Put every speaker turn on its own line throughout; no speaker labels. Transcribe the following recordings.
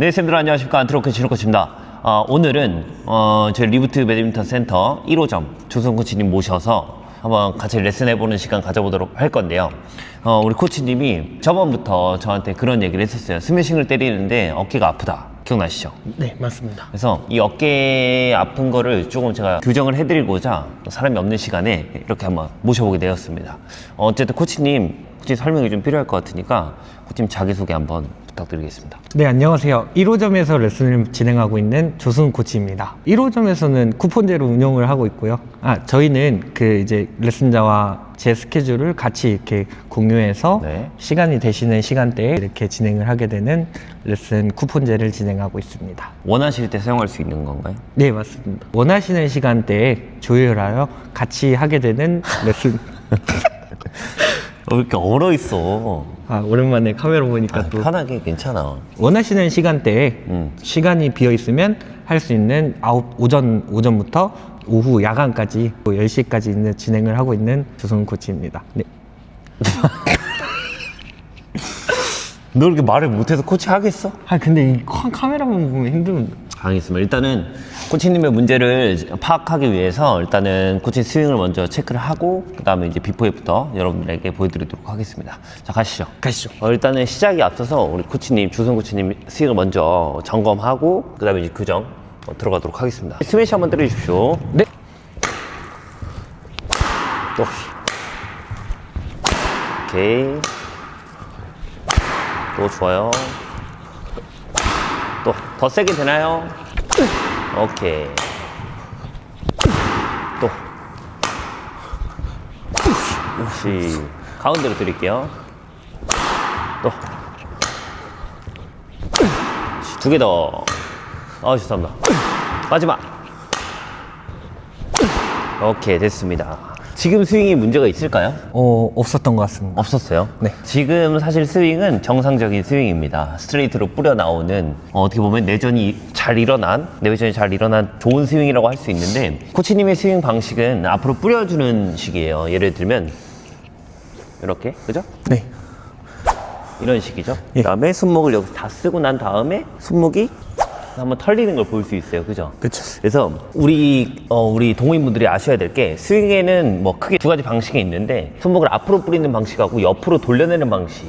네, 쌤들 안녕하십니까. 안트로크 진로코치입니다. 어, 오늘은 어, 저희 리부트 배드민턴 센터 1호점 조성 코치님 모셔서 한번 같이 레슨해보는 시간 가져보도록 할 건데요. 어, 우리 코치님이 저번부터 저한테 그런 얘기를 했었어요. 스매싱을 때리는데 어깨가 아프다. 기억나시죠?
네, 맞습니다.
그래서 이 어깨 아픈 거를 조금 제가 교정을 해드리고자 또 사람이 없는 시간에 이렇게 한번 모셔보게 되었습니다. 어, 어쨌든 코치님 혹시 설명이 좀 필요할 것 같으니까 코치님 자기소개 한번 부탁드리겠습니다.
네, 안녕하세요. 1호점에서 레슨을 진행하고 있는 조승우 코치입니다. 1호점에서는 쿠폰제로 운영을 하고 있고요. 아, 저희는 그 이제 레슨자와 제 스케줄을 같이 이렇게 공유해서
네.
시간이 되시는 시간대에 이렇게 진행을 하게 되는 레슨 쿠폰제를 진행하고 있습니다.
원하실 때 사용할 수 있는 건가요?
네, 맞습니다. 원하시는 시간대에 조율하여 같이 하게 되는 레슨.
어, 왜 이렇게 얼어 있어?
아, 오랜만에 카메라 보니까 또
편하게 괜찮아.
원하시는 시간대에
음.
시간이 비어 있으면 할 수 있는 아홉 오전 오전부터 오후 야간까지 10시까지 있는 진행을 하고 있는 조성 코치입니다. 네.
너 이렇게 말을 못해서 코치 하겠어?
아 근데 이 카- 카메라만 보면 힘들면
알겠습니다. 일단은 코치님의 문제를 파악하기 위해서 일단은 코치 스윙을 먼저 체크를 하고 그 다음에 이제 비포 애프터 여러분들에게 보여드리도록 하겠습니다. 자 가시죠.
가시죠.
어, 일단은 시작이 앞서서 우리 코치님 주성 코치님 스윙을 먼저 점검하고 그 다음에 이제 교정 어, 들어가도록 하겠습니다. 스매시 한번 때려주십시오.
네.
또 오케이 또 좋아요. 또 더 세게 되나요? 오케이. 또. 혹시 가운데로 드릴게요. 또. 두 개 더. 아, 죄송합니다. 마지막. 오케이, 됐습니다. 지금 스윙이 문제가 있을까요?
어 없었던 것 같습니다.
없었어요.
네.
지금 사실 스윙은 정상적인 스윙입니다. 스트레이트로 뿌려 나오는 어, 떻게 보면 내전이 잘 일어난 내전이 잘 일어난 좋은 스윙이라고 할 수 있는데 코치님의 스윙 방식은 앞으로 뿌려주는 식이에요. 예를 들면 이렇게 그죠?
네.
이런 식이죠.
예.
그다음에 손목을 여기서 다 쓰고 난 다음에 손목이 한번 털리는 걸 볼 수 있어요. 그죠?
그렇죠.
그래서 우리 어, 우리 동호인분들이 아셔야 될 게 스윙에는 뭐 크게 두 가지 방식이 있는데 손목을 앞으로 뿌리는 방식하고 옆으로 돌려내는 방식.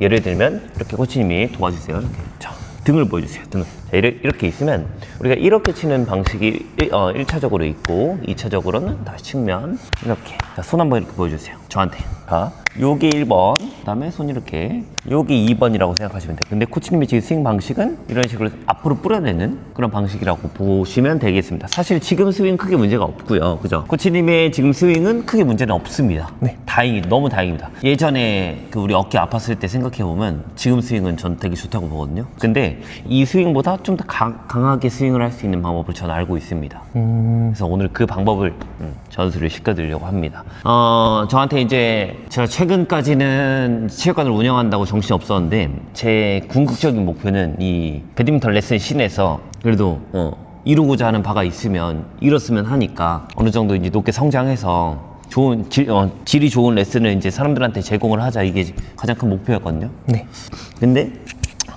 예를 들면 이렇게 코치님이 도와주세요. 이렇게 자, 등을 보여주세요. 등을. 자, 이렇게, 있으면 우리가 이렇게 치는 방식이 일, 어, 1차적으로 있고 2차적으로는 다시 측면 이렇게. 자, 손 한번 이렇게 보여주세요. 저한테. 자, 요게 1번, 그 다음에 손 이렇게. 요게 2번이라고 생각하시면 돼요. 근데 코치님이 지금 스윙 방식은 이런 식으로 앞으로 뿌려내는 그런 방식이라고 보시면 되겠습니다. 사실 지금 스윙 크게 문제가 없고요. 그죠? 코치님의 지금 스윙은 크게 문제는 없습니다.
네.
다행히, 너무 다행입니다. 예전에 그 우리 어깨 아팠을 때 생각해보면 지금 스윙은 전 되게 좋다고 보거든요. 근데 이 스윙보다 좀 더 강하게 스윙을 할 수 있는 방법을 저는 알고 있습니다. 그래서 오늘 그 방법을 음, 전수를 시켜드리려고 합니다. 어, 저한테 이제 제가 최근까지는 체육관을 운영한다고 정신이 없었는데 제 궁극적인 목표는 이 배드민턴 레슨 씬에서 그래도 어, 이루고자 하는 바가 있으면 이뤘으면 하니까 어느 정도 이제 높게 성장해서 좋은 질, 어, 질이 좋은 레슨을 이제 사람들한테 제공을 하자 이게 가장 큰 목표였거든요.
네.
근데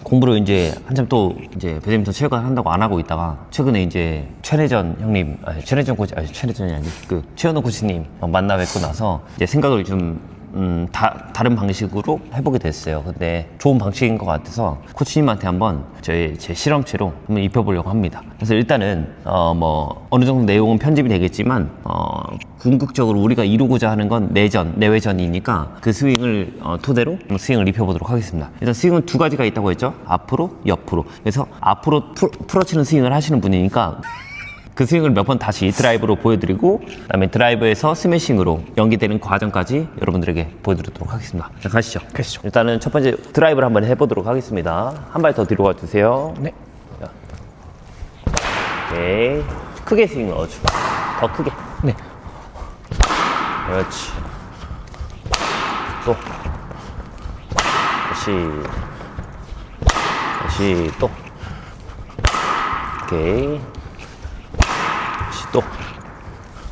공부를 이제 한참 또 이제 배드민턴 체육관 한다고 안 하고 있다가 최근에 이제 최래전 형님 아니 최래전 코치 아니 최래전이 아니 그 최현우 코치님 만나 뵙고 나서 이제 생각을 좀 음, 다, 다른 방식으로 해보게 됐어요. 근데 좋은 방식인 것 같아서 코치님한테 한번 저희 제 실험체로 한번 입혀보려고 합니다. 그래서 일단은 어 뭐 어느 정도 내용은 편집이 되겠지만 어 궁극적으로 우리가 이루고자 하는 건 내전, 내외전이니까 그 스윙을 어, 토대로 스윙을 입혀보도록 하겠습니다. 일단 스윙은 두 가지가 있다고 했죠. 앞으로, 옆으로. 그래서 앞으로 풀, 풀어치는 스윙을 하시는 분이니까 그 스윙을 몇 번 다시 드라이브로 보여드리고 그다음에 드라이브에서 스매싱으로 연계되는 과정까지 여러분들에게 보여드리도록 하겠습니다. 자, 가시죠.
가시죠.
일단은 첫 번째 드라이브를 한번 해보도록 하겠습니다. 한 발 더 뒤로 가주세요.
네.
오케이. 크게 스윙을 넣어주고 더 크게.
네.
그렇지. 또. 다시. 다시 또. 오케이. 다시 또.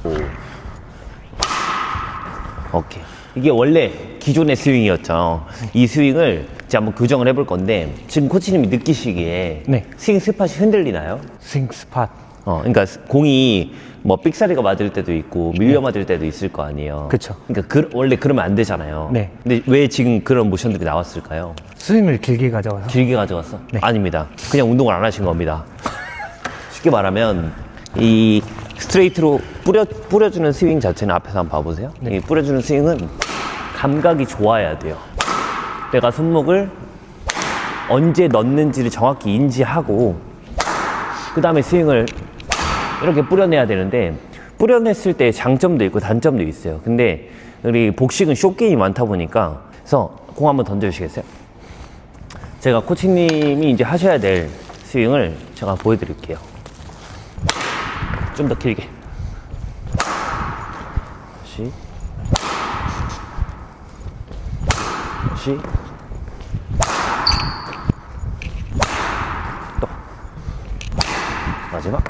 오. 오케이. 이게 원래 기존의 스윙이었죠. 이 스윙을 이제 한번 교정을 해볼 건데 지금 코치님이 느끼시기에
네.
스윙 스팟이 흔들리나요?
스윙 스팟.
어, 그러니까 공이 뭐 삑사리가 맞을 때도 있고 밀려 맞을 때도 있을 거 아니에요.
그쵸.
그러니까 그, 원래 그러면 안 되잖아요.
네.
근데 왜 지금 그런 모션들이 나왔을까요?
스윙을 길게 가져와서.
길게 가져갔어?
네.
아닙니다. 그냥 운동을 안 하신 겁니다. 쉽게 말하면 이 스트레이트로 뿌려 뿌려주는 스윙 자체는 앞에서 한번 봐보세요. 이 뿌려주는 스윙은 감각이 좋아야 돼요. 내가 손목을 언제 넣는지를 정확히 인지하고 그 다음에 스윙을 이렇게 뿌려내야 되는데 뿌려냈을 때 장점도 있고 단점도 있어요. 근데 우리 복식은 숏게임이 많다 보니까 그래서 공 한번 던져주시겠어요? 제가 코치님이 이제 하셔야 될 스윙을 제가 보여드릴게요. 좀 더 길게. 다시. 다시. 또. 마지막.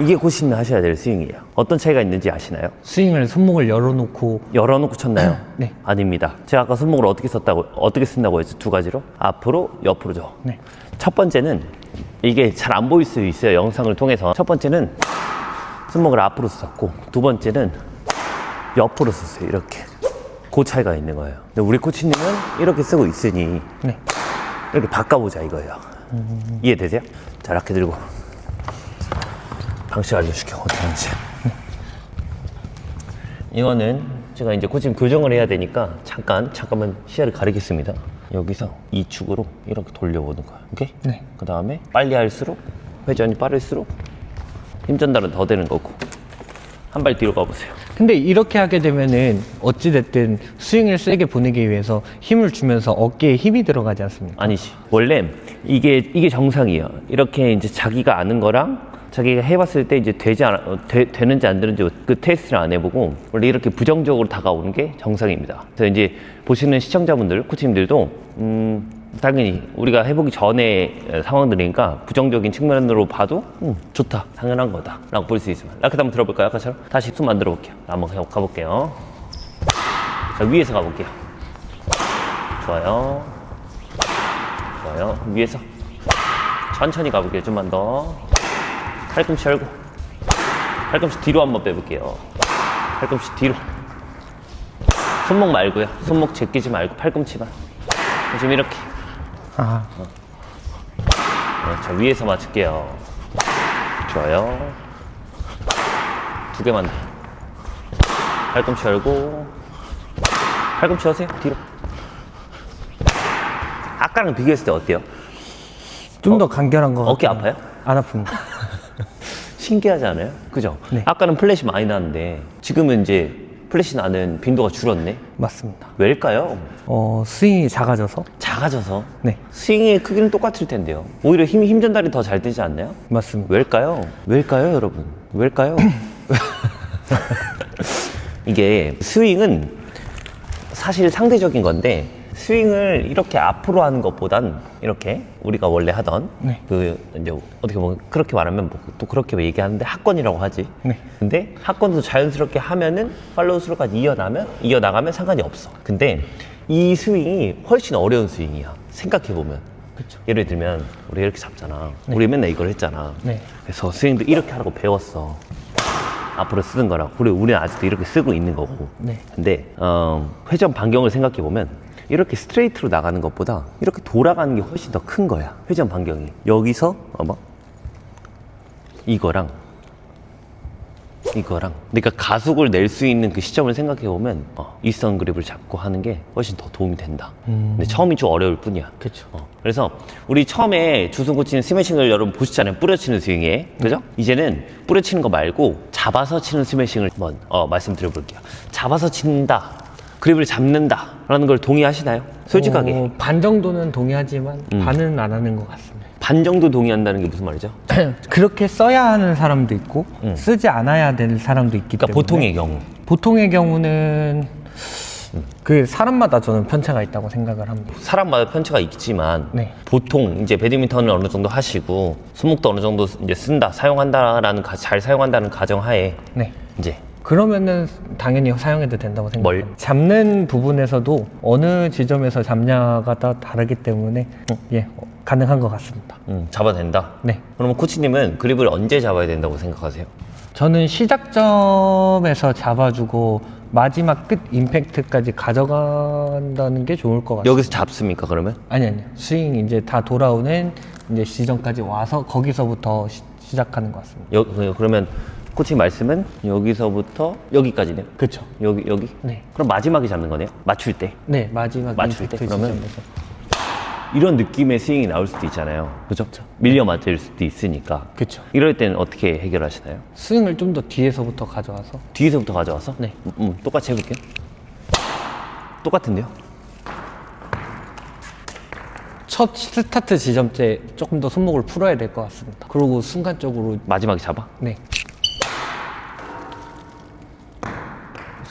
이게 코치님이 하셔야 될 스윙이에요. 어떤 차이가 있는지 아시나요?
스윙을 손목을 열어놓고.
열어놓고 쳤나요?
네.
아닙니다. 제가 아까 손목을 어떻게 썼다고 어떻게 쓴다고 했죠? 두 가지로 앞으로 옆으로죠.
네.
첫 번째는 이게 잘 안 보일 수 있어요. 영상을 통해서 첫 번째는 손목을 앞으로 썼고 두 번째는 옆으로 썼어요. 이렇게 그 차이가 있는 거예요. 근데 우리 코치님은 이렇게 쓰고 있으니
네.
이렇게 바꿔보자 이거예요. 이해되세요? 자 이렇게 들고 방식 알려줄게요. 어떻게 하는지. 이거는 제가 이제 코치님 교정을 해야 되니까 잠깐 잠깐만 시야를 가리겠습니다. 여기서 이 축으로 이렇게 돌려보는 거예요. 오케이?
네.
그 다음에 빨리 할수록 회전이 빠를수록 힘 전달은 더 되는 거고 한 발 뒤로 가보세요.
근데 이렇게 하게 되면은 어찌됐든 스윙을 세게 보내기 위해서 힘을 주면서 어깨에 힘이 들어가지 않습니까?
아니지. 원래 이게 이게 정상이에요. 이렇게 이제 자기가 아는 거랑 자기가 해봤을 때 이제 되지 않, 어, 되, 되는지 안 되는지 그 테스트를 안 해보고 원래 이렇게 부정적으로 다가오는 게 정상입니다. 그래서 이제 보시는 시청자분들, 코치님들도 음, 당연히 우리가 해보기 전에 상황들이니까 부정적인 측면으로 봐도 음, 좋다, 당연한 거다라고 볼 수 있습니다. 라켓 한번 들어볼까요, 아까처럼? 다시 숨 만들어 볼게요. 한번 가- 가볼게요. 자, 위에서 가볼게요. 좋아요. 좋아요. 위에서 천천히 가볼게요. 좀만 더. 팔꿈치 열고. 팔꿈치 뒤로 한번 빼볼게요. 팔꿈치 뒤로. 손목 말고요. 손목 제끼지 말고 팔꿈치만. 지금 이렇게.
아,
네, 자, 위에서 맞출게요. 좋아요. 두 개만 더. 팔꿈치 열고. 팔꿈치 여세요. 뒤로. 아까랑 비교했을 때 어때요?
좀 더 간결한 거.
어깨. 아파요?
안 아픕니다.
신기하지 않아요? 그죠?
네.
아까는 플래시 많이 나는데 지금은 이제 플래시 나는 빈도가 줄었네.
맞습니다.
왜일까요?
어, 스윙이 작아져서?
작아져서
네,
스윙의 크기는 똑같을 텐데요. 오히려 힘, 힘 전달이 더 잘 되지 않나요?
맞습니다.
왜일까요? 왜일까요, 여러분? 왜일까요? 이게 스윙은 사실 상대적인 건데 스윙을 이렇게 앞으로 하는 것보단 이렇게 우리가 원래 하던
네.
그 이제 어떻게 보면 그렇게 말하면 뭐 또 그렇게 얘기하는데 학권이라고 하지.
네.
근데 학권도 자연스럽게 하면은 팔로우 스루까지 이어나면 이어나가면 상관이 없어. 근데 이 스윙이 훨씬 어려운 스윙이야. 생각해 보면.
그쵸.
예를 들면 우리 이렇게 잡잖아. 우리 맨날 이걸 했잖아.
네.
그래서 스윙도 이렇게 하라고 배웠어. 앞으로 쓰는 거라고. 그리고 우리는 아직도 이렇게 쓰고 있는 거고.
네.
근데 어, 회전 반경을 생각해 보면 이렇게 스트레이트로 나가는 것보다 이렇게 돌아가는 게 훨씬 더 큰 거야. 회전 반경이. 여기서 어머 이거랑 이거랑 그러니까 가속을 낼 수 있는 그 시점을 생각해 보면 어, 일선 그립을 잡고 하는 게 훨씬 더 도움이 된다. 근데 처음이 좀 어려울 뿐이야.
그쵸.
어, 그래서 우리 처음에 주승 코치는 스매싱을 여러분 보시잖아요. 뿌려치는 스윙에. 그죠? 이제는 뿌려치는 거 말고 잡아서 치는 스매싱을 한번 어, 말씀드려볼게요. 잡아서 친다. 그립을 잡는다. 라는 걸 동의하시나요? 솔직하게.
어, 반 정도는 동의하지만
음.
반은 안 하는 것 같습니다.
반 정도 동의한다는 게 무슨 말이죠?
그렇게 써야 하는 사람도 있고
음.
쓰지 않아야 될 사람도 있기
그러니까
때문에
보통의 경우.
보통의 경우는 그 사람마다 저는 편차가 있다고 생각을 합니다.
사람마다 편차가 있지만
네.
보통 이제 배드민턴을 어느 정도 하시고 손목도 어느 정도 이제 쓴다, 사용한다라는 가- 잘 사용한다는 가정하에
네.
이제
그러면은 당연히 사용해도 된다고
뭘?
생각합니다. 잡는 부분에서도 어느 지점에서 잡냐가 다 다르기 때문에 예 어, 가능한 것 같습니다.
음, 잡아도 된다.
네,
그러면 코치님은 그립을 언제 잡아야 된다고 생각하세요?
저는 시작점에서 잡아주고 마지막 끝 임팩트까지 가져간다는 게 좋을 것 같습니다.
여기서 잡습니까 그러면?
아니 아니 스윙 이제 다 돌아오는 이제 지점까지 와서 거기서부터 시, 시작하는 것 같습니다.
여, 그- 그러면 코치 말씀은 여기서부터 여기까지네요.
그렇죠.
여기 여기.
네.
그럼 마지막에 잡는 거네요. 맞출 때.
네 마지막
맞출
임팩트
때 그러면
지점에서
이런 느낌의 스윙이 나올 수도 있잖아요. 그죠? 밀려 맞을 수도 있으니까.
그렇죠.
이럴 때는 어떻게 해결하시나요?
스윙을 좀 더 뒤에서부터 가져와서
뒤에서부터 가져와서?
네.
음, 음, 똑같이 해볼게요. 똑같은데요?
첫 스타트 지점째 조금 더 손목을 풀어야 될 것 같습니다. 그리고 순간적으로
마지막에 잡아?
네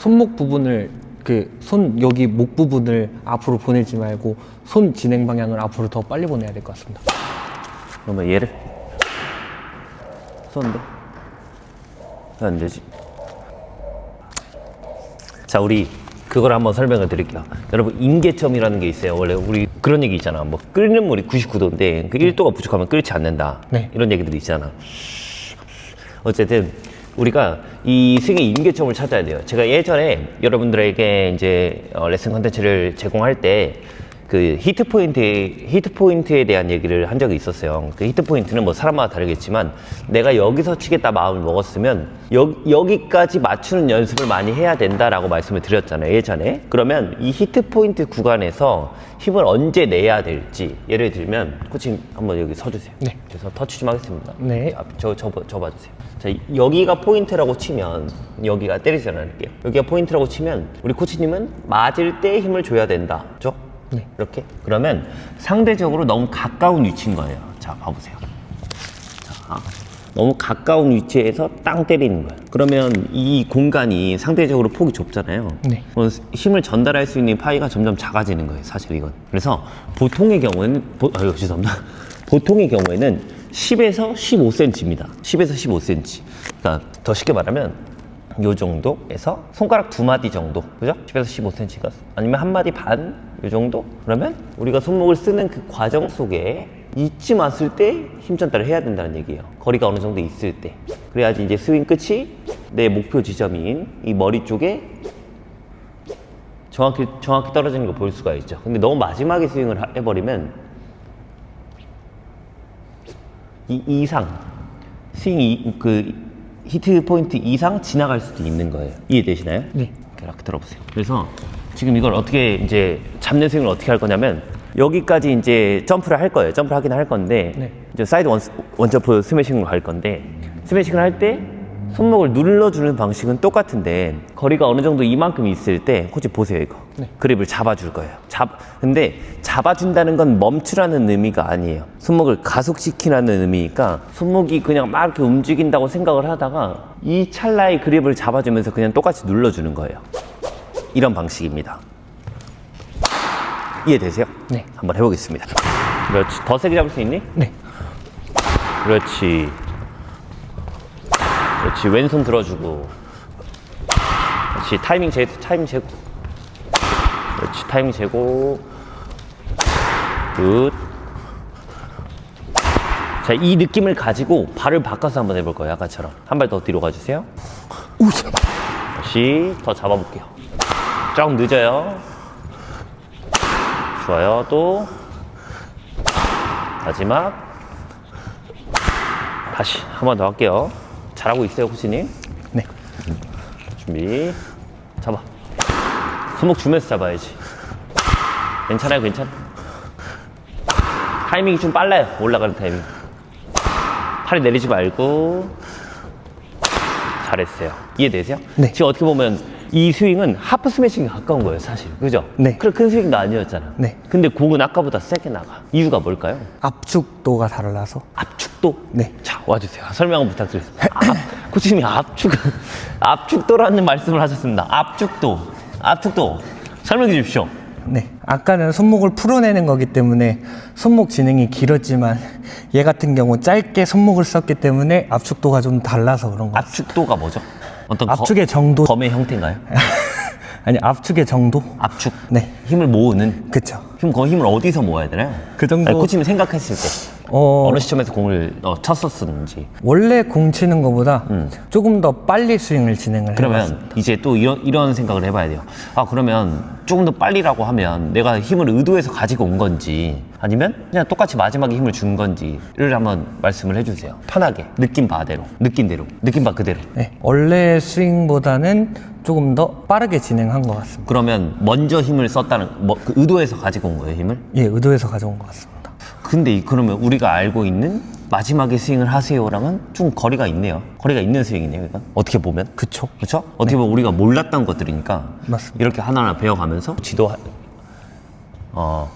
손목 부분을 그 손 여기 목 부분을 앞으로 보내지 말고 손 진행 방향을 앞으로 더 빨리 보내야 될 것 같습니다.
그러면 얘를 쏘는데 왜 안 되지? 자 우리 그걸 한번 설명을 드릴게요. 여러분 임계점이라는 게 있어요. 원래 우리 그런 얘기 있잖아. 뭐 끓는 물이 99도인데 그 1도가 부족하면 끓지 않는다.
네.
이런 얘기들이 있잖아. 어쨌든 우리가 이 스윙의 임계점을 찾아야 돼요. 제가 예전에 여러분들에게 이제 어, 레슨 컨텐츠를 제공할 때 그 히트 포인트 히트 포인트에 대한 얘기를 한 적이 있었어요. 그 히트 포인트는 뭐 사람마다 다르겠지만 내가 여기서 치겠다 마음을 먹었으면 여, 여기까지 맞추는 연습을 많이 해야 된다라고 말씀을 드렸잖아요. 예전에. 그러면 이 히트 포인트 구간에서 힘을 언제 내야 될지 예를 들면 코치 한번 여기 서 주세요.
네.
그래서 터치 좀 하겠습니다.
네.
자, 저, 저, 저 봐 주세요. 자, 이- 여기가 포인트라고 치면, 여기가 때리지 않을게요. 여기가 포인트라고 치면, 우리 코치님은 맞을 때 힘을 줘야 된다. 그죠?
네.
이렇게? 그러면 상대적으로 너무 가까운 위치인 거예요. 자, 봐보세요. 자, 너무 가까운 위치에서 땅 때리는 거예요. 그러면 이 공간이 상대적으로 폭이 좁잖아요.
네.
힘을 전달할 수 있는 파이가 점점 작아지는 거예요, 사실 이건. 그래서 보통의 경우에는, 보, 아유, 죄송합니다. 보통의 경우에는 10에서 15cm입니다. 10에서 15cm. 그러니까 더 쉽게 말하면 요 정도에서 손가락 두 마디 정도, 그죠? 10에서 15cm가 아니면 한 마디 반, 요 정도? 그러면 우리가 손목을 쓰는 그 과정 속에 이쯤 왔을 때 힘 전달을 해야 된다는 얘기예요. 거리가 어느 정도 있을 때. 그래야지 이제 스윙 끝이 내 목표 지점인 이 머리 쪽에 정확히 정확히 떨어지는 걸 볼 수가 있죠. 근데 너무 마지막에 스윙을 하- 해버리면 이 이상 스윙 이, 그 히트 포인트 이상 지나갈 수도 있는 거예요. 이해되시나요?
네.
이렇게 들어보세요. 그래서 지금 이걸 어떻게 이제 잡는 스윙을 어떻게 할 거냐면 여기까지 이제 점프를 할 거예요. 점프를 하긴 할 건데
네.
이제 사이드 원, 원점프 스매싱으로 갈 건데 스매싱을 할 때 손목을 눌러주는 방식은 똑같은데 거리가 어느 정도 이만큼 있을 때 코치 보세요 이거
네.
그립을 잡아줄 거예요. 잡 근데 잡아준다는 건 멈추라는 의미가 아니에요. 손목을 가속시키라는 의미니까 손목이 그냥 막 이렇게 움직인다고 생각을 하다가 이 찰나의 그립을 잡아주면서 그냥 똑같이 눌러주는 거예요. 이런 방식입니다. 이해되세요?
네.
한번 해보겠습니다. 그렇지. 더 세게 잡을 수 있니?
네.
그렇지. 그렇지. 왼손 들어주고. 그렇지. 타이밍 재, 타이밍 재고. 그렇지. 타이밍 재고. 굿. 자, 이 느낌을 가지고 발을 바꿔서 한번 해볼 거예요. 아까처럼. 한 발 더 뒤로 가주세요. 다시 더 잡아볼게요. 조금 늦어요. 좋아요. 또. 마지막. 다시 한 번 더 할게요. 잘하고 있어요, 코치님.
네.
준비. 잡아. 손목 주면서 잡아야지. 괜찮아요, 괜찮아. 타이밍이 좀 빨라요, 올라가는 타이밍. 팔이 내리지 말고. 잘했어요. 이해되세요?
네.
지금 어떻게 보면 이 스윙은 하프 스매싱에 가까운 거예요, 사실. 그죠?
네.
그래, 큰 스윙도 아니었잖아.
네.
근데 공은 아까보다 세게 나가. 이유가 뭘까요?
압축도가 달라서
압축도.
네.
자, 와주세요. 설명 한번 부탁드리겠습니다. 압, 코치님이 압축, 압축도라는 말씀을 하셨습니다. 압축도. 압축도. 설명해 주십시오.
네. 아까는 손목을 풀어내는 거기 때문에 손목 진행이 길었지만 얘 같은 경우 짧게 손목을 썼기 때문에 압축도가 좀 달라서 그런 거 같아요.
압축도가 뭐죠? 어떤
압축의 정도
검의 형태인가요?
아니 압축의 정도
압축.
네
힘을 모으는.
그쵸
힘, 그 힘을 어디서 모아야 되나요?
그 정도-
아니, 코치님이 생각했을 때
어,
어느 시점에서 공을 어, 쳤었는지.
원래 공 치는 것보다 조금 더 빨리 스윙을 진행을.
그러면 이제 또 이런 이런 생각을 해봐야 돼요. 아 그러면 조금 더 빨리라고 하면 내가 힘을 의도해서 가지고 온 건지 아니면 그냥 똑같이 마지막에 힘을 준 건지를 한번 말씀을 해주세요. 편하게 느낌 바대로 느낀 대로 느낌 바 그대로.
네, 원래 스윙보다는 조금 더 빠르게 진행한 것 같습니다.
그러면 먼저 힘을 썼다는 뭐, 그 의도해서 가지고 온 거예요 힘을?
예, 의도해서 가져온 것 같습니다.
근데 이- 그러면 우리가 알고 있는 마지막에 스윙을 하세요랑은 좀 거리가 있네요. 거리가 있는 스윙이네요, 이건. 어떻게 보면.
그쵸?
그렇죠? 어떻게 보면 우리가 몰랐던 것들이니까
맞습니다.
이렇게 하나하나 배워가면서 지도 어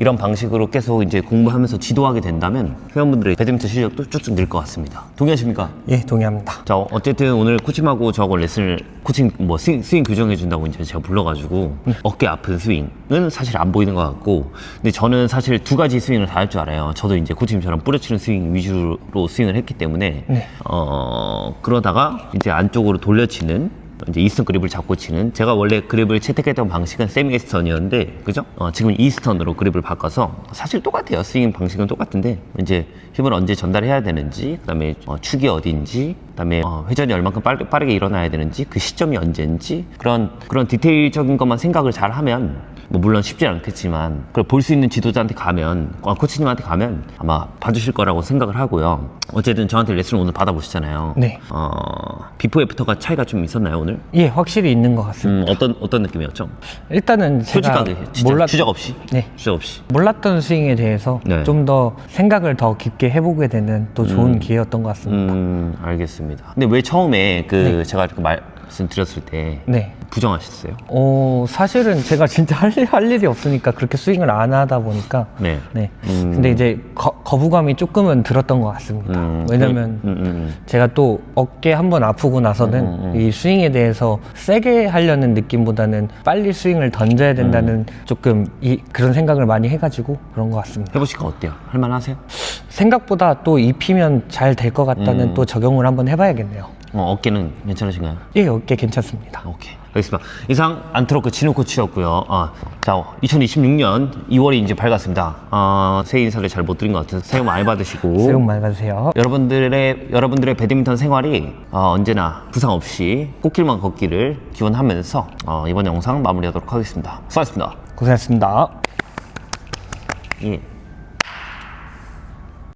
이런 방식으로 계속 이제 공부하면서 지도하게 된다면 회원분들의 배드민턴 실력도 쭉쭉 늘 것 같습니다. 동의하십니까?
예, 동의합니다.
자 어쨌든 오늘 코치님하고 저하고 레슨을 코칭 뭐 스윙, 스윙 교정해 준다고 이제 제가 불러가지고 어깨 아픈 스윙은 사실 안 보이는 것 같고 근데 저는 사실 두 가지 스윙을 다 할 줄 알아요. 저도 이제 코치님처럼 뿌려치는 스윙 위주로 스윙을 했기 때문에
네.
어 그러다가 이제 안쪽으로 돌려치는 이제 이스턴 그립을 잡고 치는 제가 원래 그립을 채택했던 방식은 세미 이스턴이었는데 그죠? 어, 지금 이스턴으로 그립을 바꿔서 사실 똑같아요 스윙 방식은 똑같은데 이제 힘을 언제 전달해야 되는지 그 다음에 어, 축이 어디인지 그 다음에 어, 회전이 얼만큼 빠르, 빠르게 일어나야 되는지 그 시점이 언제인지 그런 그런 디테일적인 것만 생각을 잘 하면 뭐 물론 쉽지 않겠지만 그걸 볼 수 있는 지도자한테 가면 어, 코치님한테 가면 아마 봐주실 거라고 생각을 하고요 어쨌든 저한테 레슨을 오늘 받아보시잖아요
네.
어, 비포 애프터가 차이가 좀 있었나요 오늘?
예, 확실히 있는 것 같습니다.
음, 어떤 어떤 느낌이었죠?
일단은 제가
솔직하게 진짜
몰랐,
주적 없이
네.
주적 없이
몰랐던 스윙에 대해서
네.
좀 더 생각을 더 깊게 해보게 되는 또 좋은 기회였던 것 같습니다.
음 알겠습니다 근데 왜 처음에 그
네.
제가 이렇게 말 씀드렸을 때
네.
부정하셨어요?
어, 사실은 제가 진짜 할, 일- 할 일이 없으니까 그렇게 스윙을 안 하다 보니까
네.
네.
음.
근데 이제 거, 거부감이 조금은 들었던 것 같습니다.
음,
왜냐면
음, 음, 음.
제가 또 어깨 한 번 아프고 나서는
음, 음.
이 스윙에 대해서 세게 하려는 느낌보다는 빨리 스윙을 던져야 된다는
음.
조금 이, 그런 생각을 많이 해가지고 그런 것 같습니다.
해보시니까 어때요? 할만하세요?
생각보다 또 입히면 잘 될 것 같다는
음.
또 적용을 한번 해봐야겠네요.
어, 어깨는 괜찮으신가요?
예, 어깨 괜찮습니다.
오케이. 알겠습니다. 이상 안트로크 진우 코치였고요. 어, 자, 2026년 2월이 이제 밝았습니다. 어, 새해 인사를 잘 못 드린 것 같아서 새해 복 많이 받으시고.
새해 복 많이 받으세요.
여러분들의 여러분들의 배드민턴 생활이 어, 언제나 부상 없이 꽃길만 걷기를 기원하면서 어, 이번 영상 마무리하도록 하겠습니다. 수고하셨습니다.
고생하셨습니다.
예.